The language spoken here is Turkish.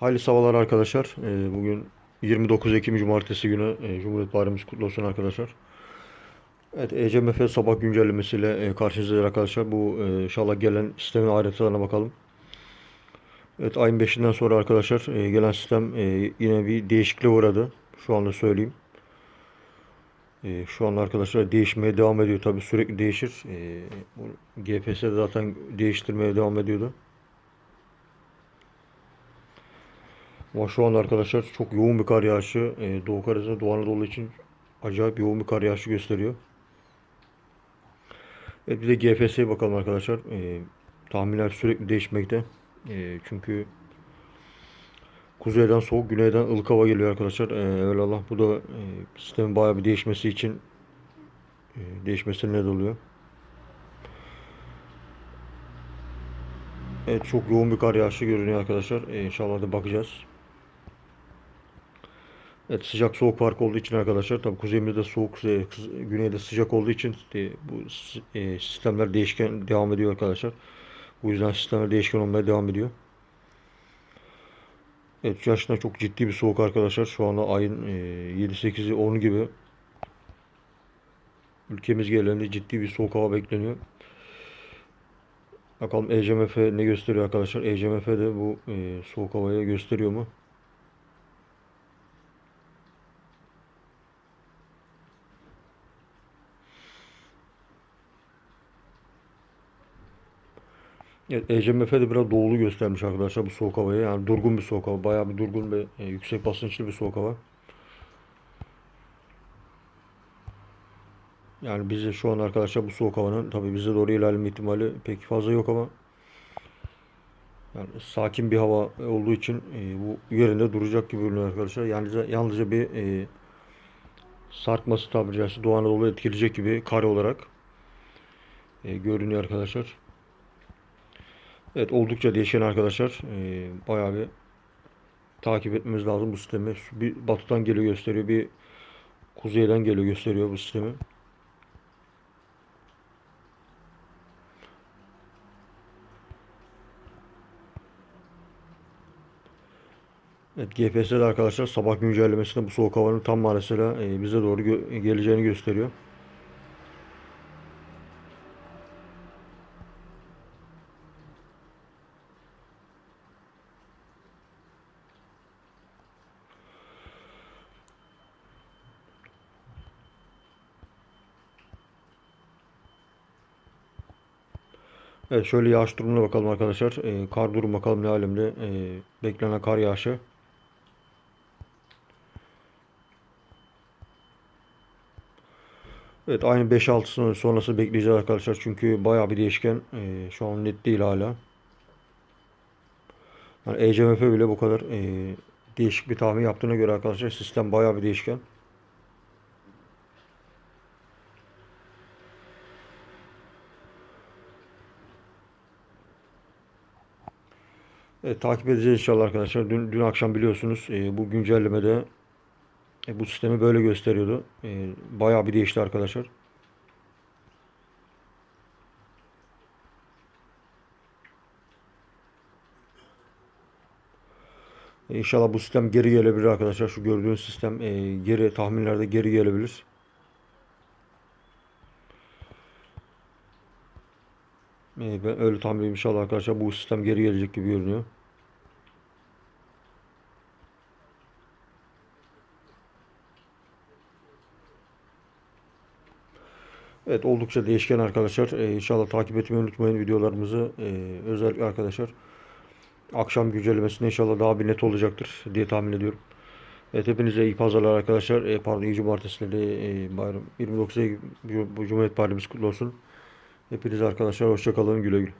Hayırlı sabahlar arkadaşlar. Ee, Bugün 29 Ekim Cumartesi günü e, Cumhuriyet Bayramımız kutlu olsun arkadaşlar. Evet, ECMF sabah güncellemesiyle e, karşınızdayız arkadaşlar. Bu e, inşallah gelen sistemin ayrıntılarına bakalım. Evet, ayın 5'inden sonra arkadaşlar gelen sistem yine bir değişikliğe uğradı. Şu anda söyleyeyim. Şu anda arkadaşlar değişmeye devam ediyor. Tabii sürekli değişir. E, bu GPS'de zaten değiştirmeye devam ediyordu. Ama şu anda arkadaşlar çok yoğun bir kar yağışı e, Doğu Karadeniz, Doğu Anadolu için acayip yoğun bir kar yağışı gösteriyor. Evet bir de GFS'ye bakalım arkadaşlar. E, tahminler sürekli değişmekte. E, çünkü kuzeyden soğuk, güneyden ılık hava geliyor arkadaşlar. E, evvelallah bu da e, sistemin bayağı bir değişmesi için e, değişmesine neden oluyor. Evet çok yoğun bir kar yağışı görünüyor arkadaşlar. E, inşallah da bakacağız. Evet sıcak soğuk farkı olduğu için arkadaşlar tabi kuzeyimizde soğuk güneyde sıcak olduğu için e, bu e, sistemler değişken devam ediyor arkadaşlar. Bu yüzden sistemler değişken olmaya devam ediyor. Evet gerçekten çok ciddi bir soğuk arkadaşlar. Şu anda ayın e, 7-8'i 10 gibi ülkemiz genelinde ciddi bir soğuk hava bekleniyor. Bakalım ECMF ne gösteriyor arkadaşlar. ECMF de bu e, soğuk havayı gösteriyor mu? Evet, ECMF de biraz doğulu göstermiş arkadaşlar bu soğuk havayı. Yani durgun bir soğuk hava. Bayağı bir durgun ve e, yüksek basınçlı bir soğuk hava. Yani bize şu an arkadaşlar bu soğuk havanın tabii bize doğru ilerleme ihtimali pek fazla yok ama yani sakin bir hava olduğu için e, bu yerinde duracak gibi görünüyor arkadaşlar. Yalnızca, yalnızca bir e, sarkması tabiri caizse Doğu Anadolu'yu etkileyecek gibi kare olarak e, görünüyor arkadaşlar. Evet oldukça değişken arkadaşlar. Ee, bayağı bir takip etmemiz lazım bu sistemi. Bir batıdan geliyor gösteriyor, bir kuzeyden geliyor gösteriyor bu sistemi. Evet GPS'de arkadaşlar sabah güncellemesinde bu soğuk havanın tam e, bize doğru gö- geleceğini gösteriyor. Evet şöyle yağış durumuna bakalım arkadaşlar. Ee, kar durum bakalım ne alemde. Ee, beklenen kar yağışı. Evet aynı 5-6 sonrası bekleyeceğiz arkadaşlar. Çünkü bayağı bir değişken. Ee, şu an net değil hala. Yani ECMF bile bu kadar e, değişik bir tahmin yaptığına göre arkadaşlar sistem bayağı bir değişken. Evet, takip edeceğiz inşallah arkadaşlar. Dün, dün akşam biliyorsunuz e, bu güncellemede e, bu sistemi böyle gösteriyordu. E, bayağı bir değişti arkadaşlar. E, İnşallah bu sistem geri gelebilir arkadaşlar. Şu gördüğünüz sistem e, geri tahminlerde geri gelebilir. Ben öyle tahmin ediyorum inşallah arkadaşlar bu sistem geri gelecek gibi görünüyor. Evet oldukça değişken arkadaşlar. Ee, inşallah takip etmeyi unutmayın videolarımızı. Ee, özellikle arkadaşlar akşam güncellemesinde inşallah daha bir net olacaktır diye tahmin ediyorum. Evet hepinize iyi pazarlar arkadaşlar. Ee, pardon iyi cumartesileri e, bayram 29 Ekim bu Cumhuriyet Bayramımız kutlu olsun. Hepinize arkadaşlar hoşça kalın güle güle.